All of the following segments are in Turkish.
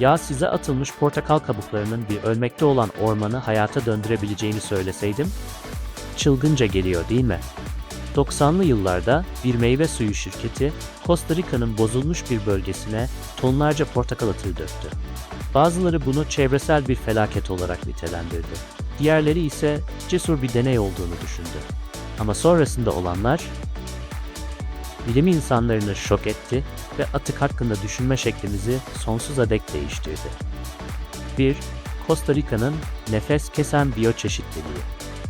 Ya size atılmış portakal kabuklarının bir ölmekte olan ormanı hayata döndürebileceğini söyleseydim? Çılgınca geliyor değil mi? 90'lı yıllarda bir meyve suyu şirketi Costa Rica'nın bozulmuş bir bölgesine tonlarca portakal atığı döktü. Bazıları bunu çevresel bir felaket olarak nitelendirdi. Diğerleri ise cesur bir deney olduğunu düşündü. Ama sonrasında olanlar bilim insanlarını şok etti ve atık hakkında düşünme şeklimizi sonsuza dek değiştirdi. 1. Costa Rica'nın nefes kesen biyoçeşitliliği.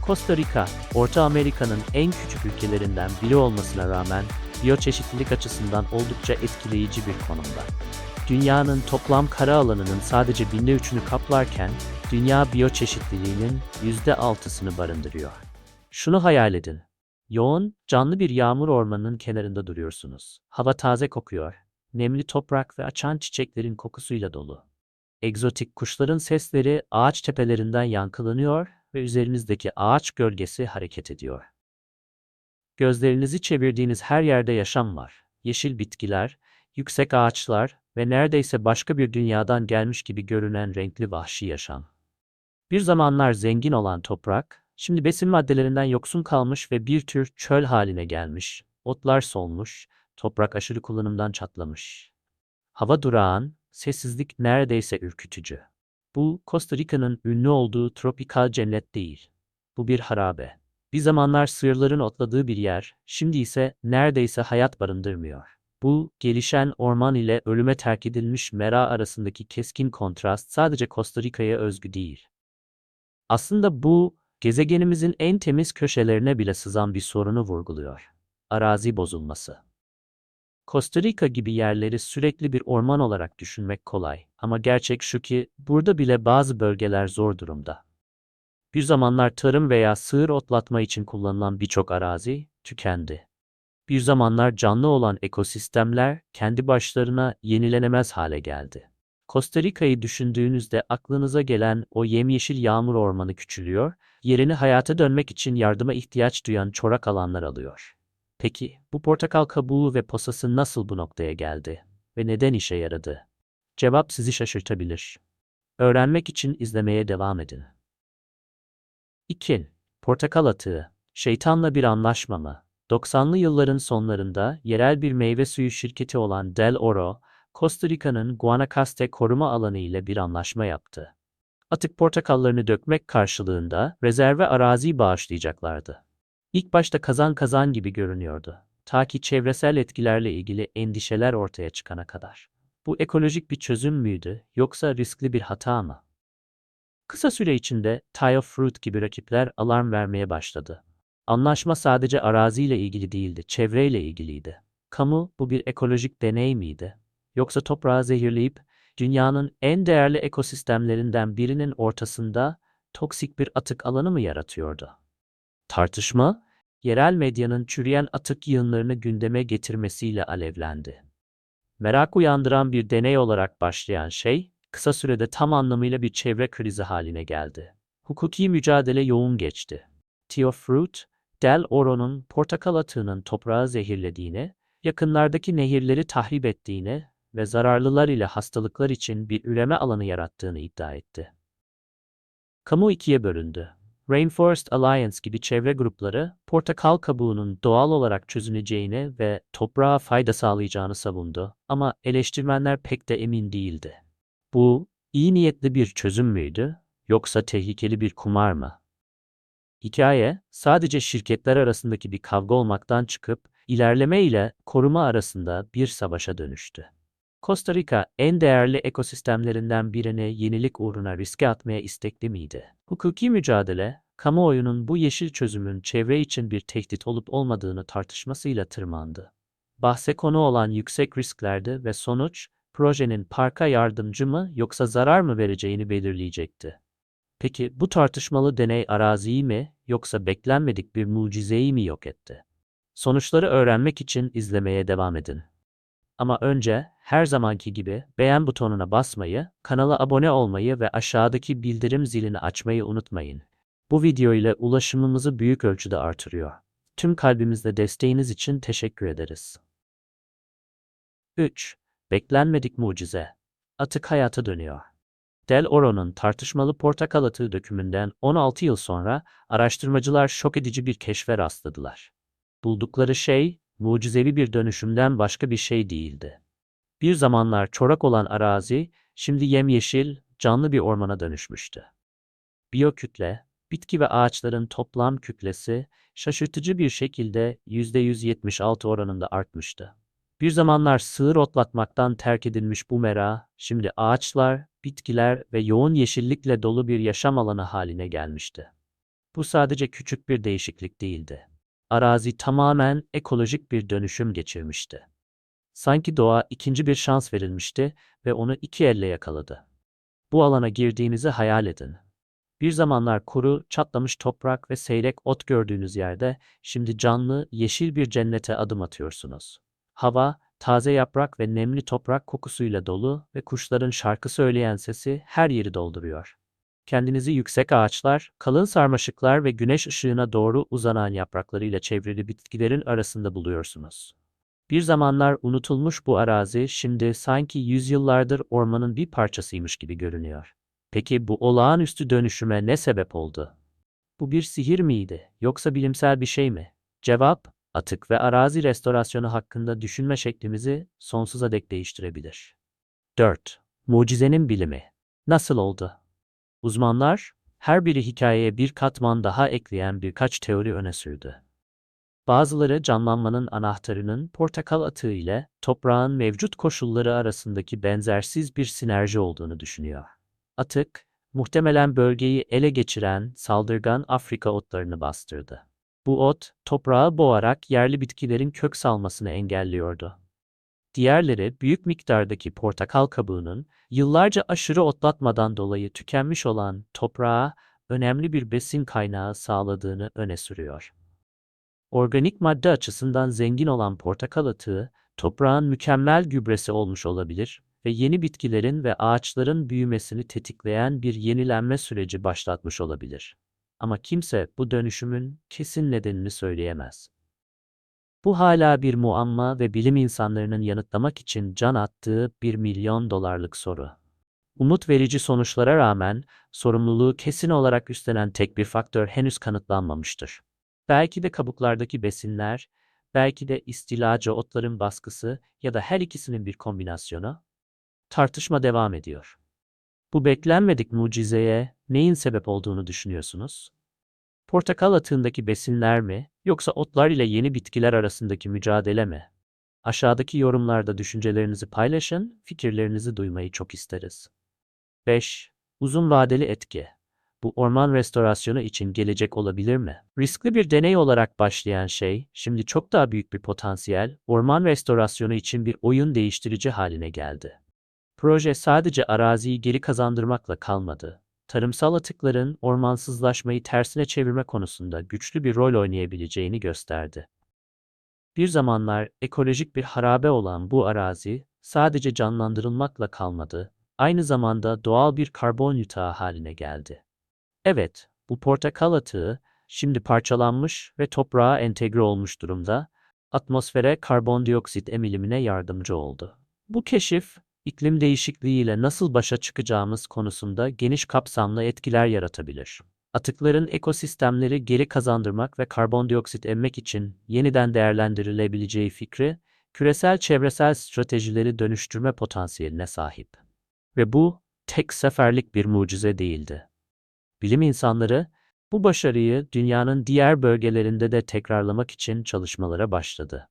Costa Rica, Orta Amerika'nın en küçük ülkelerinden biri olmasına rağmen biyoçeşitlilik açısından oldukça etkileyici bir konumda. Dünyanın toplam kara alanının sadece binde üçünü kaplarken, dünya biyoçeşitliliğinin yüzde altısını barındırıyor. Şunu hayal edin. Yoğun, canlı bir yağmur ormanının kenarında duruyorsunuz. Hava taze kokuyor. Nemli toprak ve açan çiçeklerin kokusuyla dolu. Egzotik kuşların sesleri ağaç tepelerinden yankılanıyor ve üzerinizdeki ağaç gölgesi hareket ediyor. Gözlerinizi çevirdiğiniz her yerde yaşam var. Yeşil bitkiler, yüksek ağaçlar ve neredeyse başka bir dünyadan gelmiş gibi görünen renkli vahşi yaşam. Bir zamanlar zengin olan toprak, şimdi besin maddelerinden yoksun kalmış ve bir tür çöl haline gelmiş. Otlar solmuş, toprak aşırı kullanımdan çatlamış. Hava durağan, sessizlik neredeyse ürkütücü. Bu, Costa Rica'nın ünlü olduğu tropikal cennet değil. Bu bir harabe. Bir zamanlar sığırların otladığı bir yer, şimdi ise neredeyse hayat barındırmıyor. Bu, gelişen orman ile ölüme terk edilmiş mera arasındaki keskin kontrast sadece Costa Rica'ya özgü değil. Aslında bu, gezegenimizin en temiz köşelerine bile sızan bir sorunu vurguluyor. Arazi bozulması. Costa Rica gibi yerleri sürekli bir orman olarak düşünmek kolay ama gerçek şu ki burada bile bazı bölgeler zor durumda. Bir zamanlar tarım veya sığır otlatma için kullanılan birçok arazi tükendi. Bir zamanlar canlı olan ekosistemler kendi başlarına yenilenemez hale geldi. Costa Rica'yı düşündüğünüzde aklınıza gelen o yemyeşil yağmur ormanı küçülüyor, yerini hayata dönmek için yardıma ihtiyaç duyan çorak alanlar alıyor. Peki bu portakal kabuğu ve posası nasıl bu noktaya geldi ve neden işe yaradı? Cevap sizi şaşırtabilir. Öğrenmek için izlemeye devam edin. 2. Portakal atığı. Şeytanla bir anlaşma mı? 90'lı yılların sonlarında yerel bir meyve suyu şirketi olan Del Oro, Costa Rica'nın Guanacaste koruma alanı ile bir anlaşma yaptı. Atık portakallarını dökmek karşılığında rezerve arazi bağışlayacaklardı. İlk başta kazan kazan gibi görünüyordu. Ta ki çevresel etkilerle ilgili endişeler ortaya çıkana kadar. Bu ekolojik bir çözüm müydü yoksa riskli bir hata mı? Kısa süre içinde Tile Fruit gibi rakipler alarm vermeye başladı. Anlaşma sadece araziyle ilgili değildi, çevreyle ilgiliydi. Kamu bu bir ekolojik deney miydi? Yoksa toprağı zehirleyip dünyanın en değerli ekosistemlerinden birinin ortasında toksik bir atık alanı mı yaratıyordu? Tartışma, yerel medyanın çürüyen atık yığınlarını gündeme getirmesiyle alevlendi. Merak uyandıran bir deney olarak başlayan şey, kısa sürede tam anlamıyla bir çevre krizi haline geldi. Hukuki mücadele yoğun geçti. Theo Fruit, Del Oro'nun portakal atığının toprağı zehirlediğini, yakınlardaki nehirleri tahrip ettiğini ve zararlılar ile hastalıklar için bir üreme alanı yarattığını iddia etti. Kamu ikiye bölündü. Rainforest Alliance gibi çevre grupları, portakal kabuğunun doğal olarak çözüneceğini ve toprağa fayda sağlayacağını savundu ama eleştirmenler pek de emin değildi. Bu, iyi niyetli bir çözüm müydü, yoksa tehlikeli bir kumar mı? Hikaye, sadece şirketler arasındaki bir kavga olmaktan çıkıp, ilerleme ile koruma arasında bir savaşa dönüştü. Costa Rica en değerli ekosistemlerinden birini yenilik uğruna riske atmaya istekli miydi? Hukuki mücadele, kamuoyunun bu yeşil çözümün çevre için bir tehdit olup olmadığını tartışmasıyla tırmandı. Bahse konu olan yüksek risklerdi ve sonuç, projenin parka yardımcı mı yoksa zarar mı vereceğini belirleyecekti. Peki bu tartışmalı deney araziyi mi yoksa beklenmedik bir mucizeyi mi yok etti? Sonuçları öğrenmek için izlemeye devam edin. Ama önce her zamanki gibi beğen butonuna basmayı, kanala abone olmayı ve aşağıdaki bildirim zilini açmayı unutmayın. Bu video ile ulaşımımızı büyük ölçüde artırıyor. Tüm kalbimizle desteğiniz için teşekkür ederiz. 3. Beklenmedik mucize. atık hayata dönüyor. Del Oro'nun tartışmalı portakal atığı dökümünden 16 yıl sonra araştırmacılar şok edici bir keşfe rastladılar. Buldukları şey, mucizevi bir dönüşümden başka bir şey değildi. Bir zamanlar çorak olan arazi, şimdi yemyeşil, canlı bir ormana dönüşmüştü. Biyokütle, bitki ve ağaçların toplam kütlesi şaşırtıcı bir şekilde %176 oranında artmıştı. Bir zamanlar sığır otlatmaktan terk edilmiş bu mera, şimdi ağaçlar, bitkiler ve yoğun yeşillikle dolu bir yaşam alanı haline gelmişti. Bu sadece küçük bir değişiklik değildi. Arazi tamamen ekolojik bir dönüşüm geçirmişti. Sanki doğa ikinci bir şans verilmişti ve onu iki elle yakaladı. Bu alana girdiğinizi hayal edin. Bir zamanlar kuru, çatlamış toprak ve seyrek ot gördüğünüz yerde şimdi canlı, yeşil bir cennete adım atıyorsunuz. Hava, taze yaprak ve nemli toprak kokusuyla dolu ve kuşların şarkı söyleyen sesi her yeri dolduruyor. Kendinizi yüksek ağaçlar, kalın sarmaşıklar ve güneş ışığına doğru uzanan yapraklarıyla çevrili bitkilerin arasında buluyorsunuz. Bir zamanlar unutulmuş bu arazi şimdi sanki yüzyıllardır ormanın bir parçasıymış gibi görünüyor. Peki bu olağanüstü dönüşüme ne sebep oldu? Bu bir sihir miydi yoksa bilimsel bir şey mi? Cevap, atık ve arazi restorasyonu hakkında düşünme şeklimizi sonsuza dek değiştirebilir. 4. Mucizenin bilimi. Nasıl oldu? Uzmanlar, her biri hikayeye bir katman daha ekleyen birkaç teori öne sürdü. Bazıları canlanmanın anahtarının portakal atığı ile toprağın mevcut koşulları arasındaki benzersiz bir sinerji olduğunu düşünüyor. Atık, muhtemelen bölgeyi ele geçiren saldırgan Afrika otlarını bastırdı. Bu ot, toprağı boğarak yerli bitkilerin kök salmasını engelliyordu. Diğerleri büyük miktardaki portakal kabuğunun yıllarca aşırı otlatmadan dolayı tükenmiş olan toprağa önemli bir besin kaynağı sağladığını öne sürüyor. Organik madde açısından zengin olan portakal atığı, toprağın mükemmel gübresi olmuş olabilir ve yeni bitkilerin ve ağaçların büyümesini tetikleyen bir yenilenme süreci başlatmış olabilir. Ama kimse bu dönüşümün kesin nedenini söyleyemez. Bu hala bir muamma ve bilim insanlarının yanıtlamak için can attığı bir milyon dolarlık soru. Umut verici sonuçlara rağmen sorumluluğu kesin olarak üstlenen tek bir faktör henüz kanıtlanmamıştır. Belki de kabuklardaki besinler, belki de istilacı otların baskısı ya da her ikisinin bir kombinasyonu. Tartışma devam ediyor. Bu beklenmedik mucizeye neyin sebep olduğunu düşünüyorsunuz? Portakal atığındaki besinler mi, yoksa otlar ile yeni bitkiler arasındaki mücadele mi? Aşağıdaki yorumlarda düşüncelerinizi paylaşın, fikirlerinizi duymayı çok isteriz. 5. Uzun vadeli etki. Bu orman restorasyonu için gelecek olabilir mi? Riskli bir deney olarak başlayan şey, şimdi çok daha büyük bir potansiyel, orman restorasyonu için bir oyun değiştirici haline geldi. Proje sadece araziyi geri kazandırmakla kalmadı. Tarımsal atıkların ormansızlaşmayı tersine çevirme konusunda güçlü bir rol oynayabileceğini gösterdi. Bir zamanlar ekolojik bir harabe olan bu arazi sadece canlandırılmakla kalmadı, aynı zamanda doğal bir karbon yutağı haline geldi. Evet, bu portakal atığı şimdi parçalanmış ve toprağa entegre olmuş durumda, atmosfere karbondioksit emilimine yardımcı oldu. Bu keşif, iklim değişikliğiyle nasıl başa çıkacağımız konusunda geniş kapsamlı etkiler yaratabilir. Atıkların ekosistemleri geri kazandırmak ve karbondioksit emmek için yeniden değerlendirilebileceği fikri, küresel çevresel stratejileri dönüştürme potansiyeline sahip. Ve bu, tek seferlik bir mucize değildi. Bilim insanları, bu başarıyı dünyanın diğer bölgelerinde de tekrarlamak için çalışmalara başladı.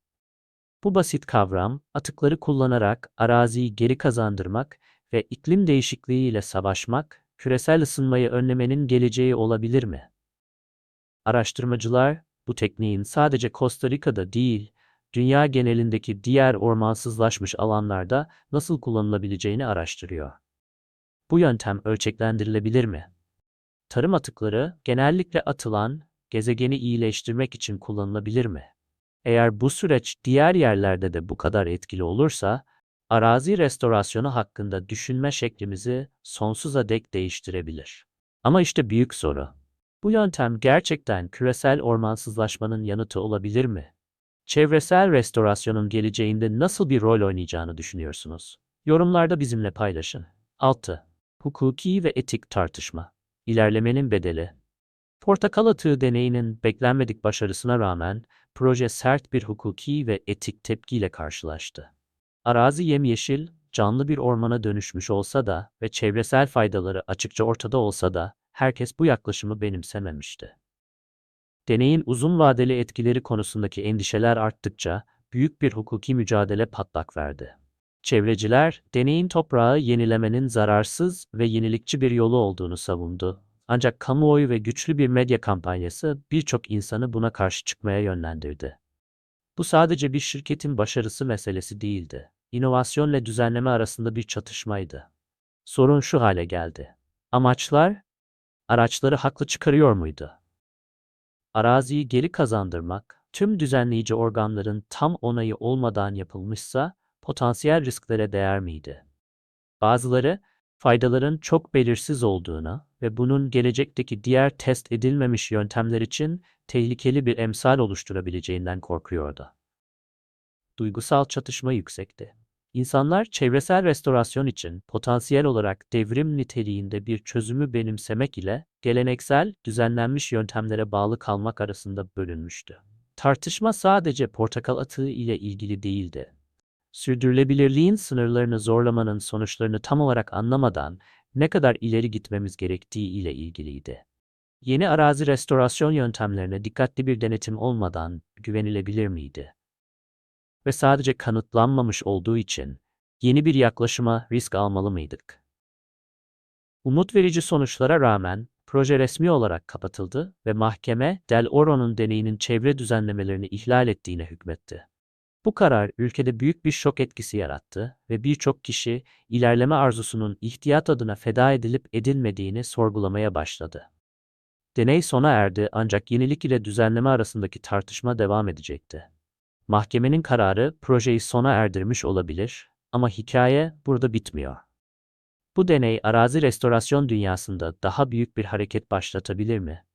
Bu basit kavram, atıkları kullanarak araziyi geri kazandırmak ve iklim değişikliği ile savaşmak, küresel ısınmayı önlemenin geleceği olabilir mi? Araştırmacılar, bu tekniğin sadece Costa Rica'da değil, dünya genelindeki diğer ormansızlaşmış alanlarda nasıl kullanılabileceğini araştırıyor. Bu yöntem ölçeklendirilebilir mi? Tarım atıkları genellikle atılan, gezegeni iyileştirmek için kullanılabilir mi? Eğer bu süreç diğer yerlerde de bu kadar etkili olursa, arazi restorasyonu hakkında düşünme şeklimizi sonsuza dek değiştirebilir. Ama işte büyük soru. Bu yöntem gerçekten küresel ormansızlaşmanın yanıtı olabilir mi? Çevresel restorasyonun geleceğinde nasıl bir rol oynayacağını düşünüyorsunuz? Yorumlarda bizimle paylaşın. 6. Hukuki ve etik tartışma. İlerlemenin bedeli. Portakal atığı deneyinin beklenmedik başarısına rağmen proje sert bir hukuki ve etik tepkiyle karşılaştı. Arazi yemyeşil, canlı bir ormana dönüşmüş olsa da ve çevresel faydaları açıkça ortada olsa da herkes bu yaklaşımı benimsememişti. Deneyin uzun vadeli etkileri konusundaki endişeler arttıkça büyük bir hukuki mücadele patlak verdi. Çevreciler, deneyin toprağı yenilemenin zararsız ve yenilikçi bir yolu olduğunu savundu. Ancak kamuoyu ve güçlü bir medya kampanyası birçok insanı buna karşı çıkmaya yönlendirdi. Bu sadece bir şirketin başarısı meselesi değildi. İnovasyonla düzenleme arasında bir çatışmaydı. Sorun şu hale geldi. Amaçlar, araçları haklı çıkarıyor muydu? Araziyi geri kazandırmak, tüm düzenleyici organların tam onayı olmadan yapılmışsa, potansiyel risklere değer miydi? Bazıları, faydaların çok belirsiz olduğuna ve bunun gelecekteki diğer test edilmemiş yöntemler için tehlikeli bir emsal oluşturabileceğinden korkuyordu. Duygusal çatışma yüksekti. İnsanlar çevresel restorasyon için potansiyel olarak devrim niteliğinde bir çözümü benimsemek ile geleneksel, düzenlenmiş yöntemlere bağlı kalmak arasında bölünmüştü. Tartışma sadece portakal atığı ile ilgili değildi. Sürdürülebilirliğin sınırlarını zorlamanın sonuçlarını tam olarak anlamadan ne kadar ileri gitmemiz gerektiği ile ilgiliydi. Yeni arazi restorasyon yöntemlerine dikkatli bir denetim olmadan güvenilebilir miydi? Ve sadece kanıtlanmamış olduğu için yeni bir yaklaşıma risk almalı mıydık? Umut verici sonuçlara rağmen proje resmi olarak kapatıldı ve mahkeme Del Oro'nun deneyinin çevre düzenlemelerini ihlal ettiğine hükmetti. Bu karar ülkede büyük bir şok etkisi yarattı ve birçok kişi ilerleme arzusunun ihtiyat adına feda edilip edilmediğini sorgulamaya başladı. Deney sona erdi ancak yenilik ile düzenleme arasındaki tartışma devam edecekti. Mahkemenin kararı projeyi sona erdirmiş olabilir ama hikaye burada bitmiyor. Bu deney arazi restorasyon dünyasında daha büyük bir hareket başlatabilir mi?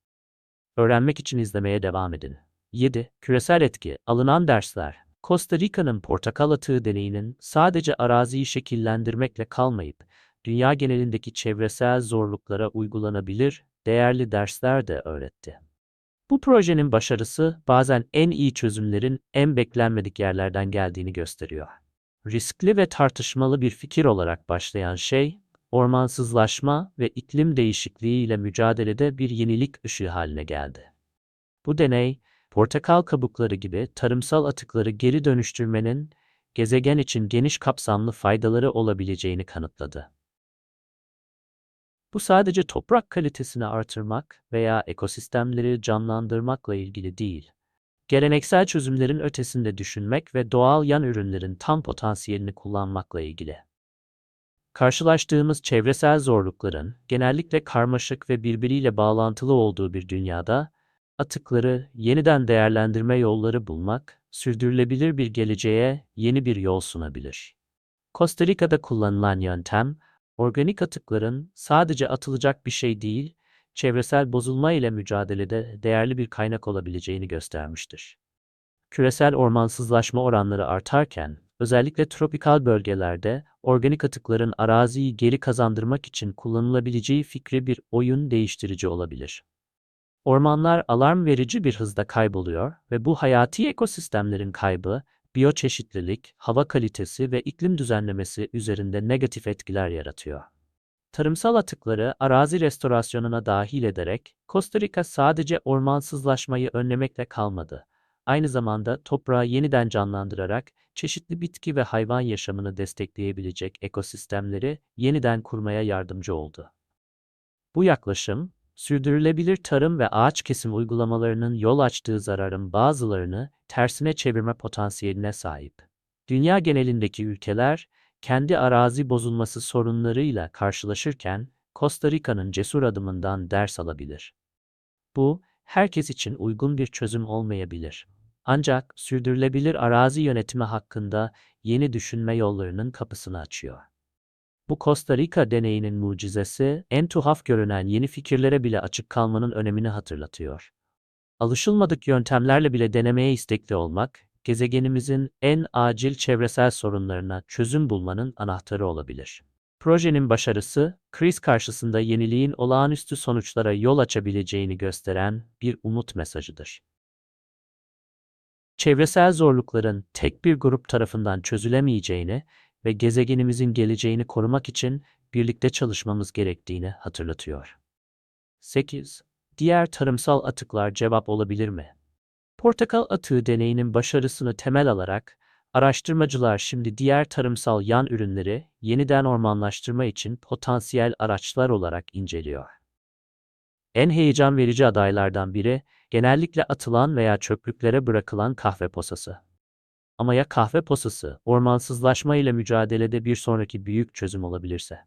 Öğrenmek için izlemeye devam edin. 7. Küresel etki, alınan dersler. Costa Rica'nın portakal atığı deneyinin sadece araziyi şekillendirmekle kalmayıp, dünya genelindeki çevresel zorluklara uygulanabilir, değerli dersler de öğretti. Bu projenin başarısı bazen en iyi çözümlerin en beklenmedik yerlerden geldiğini gösteriyor. Riskli ve tartışmalı bir fikir olarak başlayan şey, ormansızlaşma ve iklim değişikliği ile mücadelede bir yenilik ışığı haline geldi. Bu deney, portakal kabukları gibi tarımsal atıkları geri dönüştürmenin gezegen için geniş kapsamlı faydaları olabileceğini kanıtladı. Bu sadece toprak kalitesini artırmak veya ekosistemleri canlandırmakla ilgili değil. Geleneksel çözümlerin ötesinde düşünmek ve doğal yan ürünlerin tam potansiyelini kullanmakla ilgili. Karşılaştığımız çevresel zorlukların genellikle karmaşık ve birbiriyle bağlantılı olduğu bir dünyada atıkları yeniden değerlendirme yolları bulmak, sürdürülebilir bir geleceğe yeni bir yol sunabilir. Costa Rica'da kullanılan yöntem, organik atıkların sadece atılacak bir şey değil, çevresel bozulma ile mücadelede değerli bir kaynak olabileceğini göstermiştir. Küresel ormansızlaşma oranları artarken, özellikle tropikal bölgelerde organik atıkların araziyi geri kazandırmak için kullanılabileceği fikri bir oyun değiştirici olabilir. Ormanlar alarm verici bir hızda kayboluyor ve bu hayati ekosistemlerin kaybı, biyoçeşitlilik, hava kalitesi ve iklim düzenlemesi üzerinde negatif etkiler yaratıyor. Tarımsal atıkları arazi restorasyonuna dahil ederek Costa Rica sadece ormansızlaşmayı önlemekle kalmadı. Aynı zamanda toprağı yeniden canlandırarak çeşitli bitki ve hayvan yaşamını destekleyebilecek ekosistemleri yeniden kurmaya yardımcı oldu. Bu yaklaşım, sürdürülebilir tarım ve ağaç kesim uygulamalarının yol açtığı zararın bazılarını tersine çevirme potansiyeline sahip. Dünya genelindeki ülkeler, kendi arazi bozulması sorunlarıyla karşılaşırken, Costa Rica'nın cesur adımından ders alabilir. Bu, herkes için uygun bir çözüm olmayabilir. Ancak sürdürülebilir arazi yönetimi hakkında yeni düşünme yollarının kapısını açıyor. Bu Costa Rica deneyinin mucizesi, en tuhaf görünen yeni fikirlere bile açık kalmanın önemini hatırlatıyor. Alışılmadık yöntemlerle bile denemeye istekli olmak, gezegenimizin en acil çevresel sorunlarına çözüm bulmanın anahtarı olabilir. Projenin başarısı, kriz karşısında yeniliğin olağanüstü sonuçlara yol açabileceğini gösteren bir umut mesajıdır. Çevresel zorlukların tek bir grup tarafından çözülemeyeceğini ve gezegenimizin geleceğini korumak için birlikte çalışmamız gerektiğini hatırlatıyor. 8. Diğer tarımsal atıklar cevap olabilir mi? Portakal atığı deneyinin başarısını temel alarak araştırmacılar şimdi diğer tarımsal yan ürünleri yeniden ormanlaştırma için potansiyel araçlar olarak inceliyor. En heyecan verici adaylardan biri genellikle atılan veya çöplüklere bırakılan kahve posası. Ama ya kahve posası ormansızlaşma ile mücadelede bir sonraki büyük çözüm olabilirse?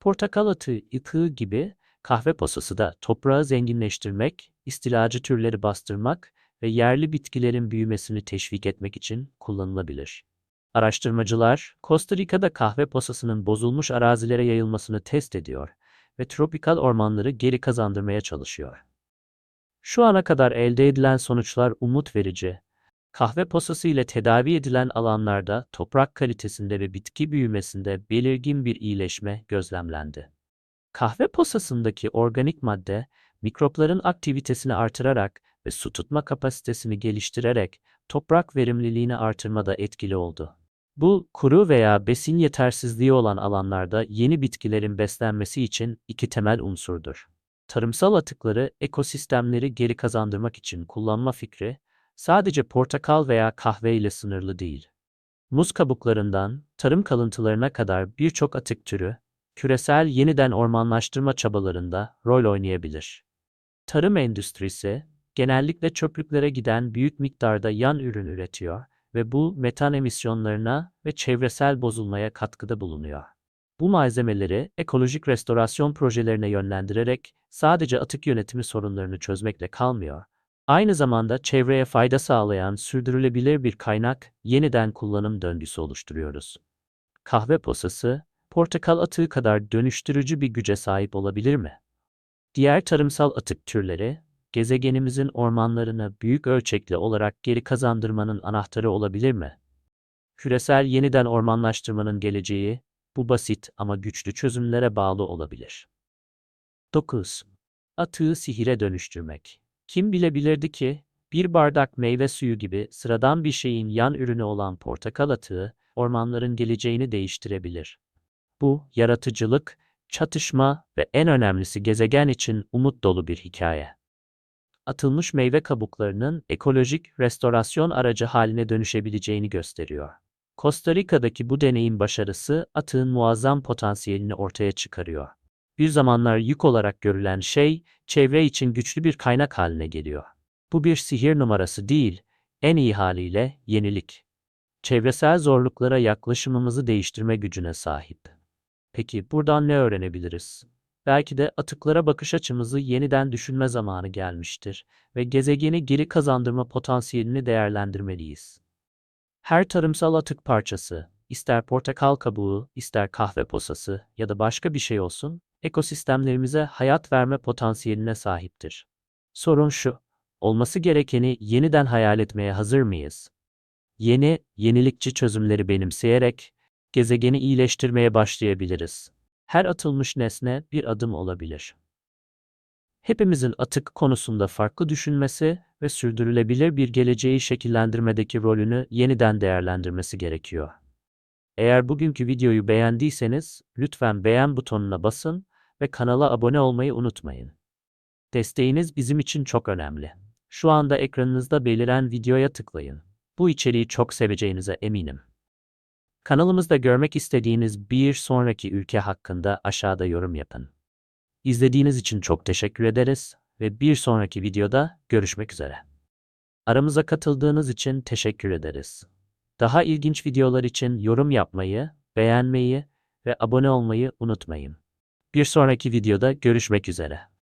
Portakal atığı, yıkığı gibi kahve posası da toprağı zenginleştirmek, istilacı türleri bastırmak ve yerli bitkilerin büyümesini teşvik etmek için kullanılabilir. Araştırmacılar, Costa Rica'da kahve posasının bozulmuş arazilere yayılmasını test ediyor ve tropikal ormanları geri kazandırmaya çalışıyor. Şu ana kadar elde edilen sonuçlar umut verici. Kahve posası ile tedavi edilen alanlarda toprak kalitesinde ve bitki büyümesinde belirgin bir iyileşme gözlemlendi. Kahve posasındaki organik madde, mikropların aktivitesini artırarak ve su tutma kapasitesini geliştirerek toprak verimliliğini artırmada etkili oldu. Bu, kuru veya besin yetersizliği olan alanlarda yeni bitkilerin beslenmesi için iki temel unsurdur. Tarımsal atıkları ekosistemleri geri kazandırmak için kullanma fikri, sadece portakal veya kahve ile sınırlı değil. Muz kabuklarından tarım kalıntılarına kadar birçok atık türü, küresel yeniden ormanlaştırma çabalarında rol oynayabilir. Tarım endüstrisi, genellikle çöplüklere giden büyük miktarda yan ürün üretiyor ve bu metan emisyonlarına ve çevresel bozulmaya katkıda bulunuyor. Bu malzemeleri ekolojik restorasyon projelerine yönlendirerek sadece atık yönetimi sorunlarını çözmekle kalmıyor. Aynı zamanda çevreye fayda sağlayan sürdürülebilir bir kaynak yeniden kullanım döngüsü oluşturuyoruz. Kahve posası, portakal atığı kadar dönüştürücü bir güce sahip olabilir mi? Diğer tarımsal atık türleri, gezegenimizin ormanlarını büyük ölçekli olarak geri kazandırmanın anahtarı olabilir mi? Küresel yeniden ormanlaştırmanın geleceği, bu basit ama güçlü çözümlere bağlı olabilir. 9. Atığı sihire dönüştürmek. Kim bilebilirdi ki, bir bardak meyve suyu gibi sıradan bir şeyin yan ürünü olan portakal atığı, ormanların geleceğini değiştirebilir. Bu, yaratıcılık, çatışma ve en önemlisi gezegen için umut dolu bir hikaye. Atılmış meyve kabuklarının ekolojik restorasyon aracı haline dönüşebileceğini gösteriyor. Costa Rica'daki bu deneyin başarısı atığın muazzam potansiyelini ortaya çıkarıyor. Bir zamanlar yük olarak görülen şey, çevre için güçlü bir kaynak haline geliyor. Bu bir sihir numarası değil, en iyi haliyle yenilik. Çevresel zorluklara yaklaşımımızı değiştirme gücüne sahip. Peki buradan ne öğrenebiliriz? Belki de atıklara bakış açımızı yeniden düşünme zamanı gelmiştir ve gezegeni geri kazandırma potansiyelini değerlendirmeliyiz. Her tarımsal atık parçası, ister portakal kabuğu, ister kahve posası ya da başka bir şey olsun, ekosistemlerimize hayat verme potansiyeline sahiptir. Sorun şu, olması gerekeni yeniden hayal etmeye hazır mıyız? Yeni, yenilikçi çözümleri benimseyerek gezegeni iyileştirmeye başlayabiliriz. Her atılmış nesne bir adım olabilir. Hepimizin atık konusunda farklı düşünmesi ve sürdürülebilir bir geleceği şekillendirmedeki rolünü yeniden değerlendirmesi gerekiyor. Eğer bugünkü videoyu beğendiyseniz lütfen beğen butonuna basın ve kanala abone olmayı unutmayın. Desteğiniz bizim için çok önemli. Şu anda ekranınızda beliren videoya tıklayın. Bu içeriği çok seveceğinize eminim. Kanalımızda görmek istediğiniz bir sonraki ülke hakkında aşağıda yorum yapın. İzlediğiniz için çok teşekkür ederiz ve bir sonraki videoda görüşmek üzere. Aramıza katıldığınız için teşekkür ederiz. Daha ilginç videolar için yorum yapmayı, beğenmeyi ve abone olmayı unutmayın. Bir sonraki videoda görüşmek üzere.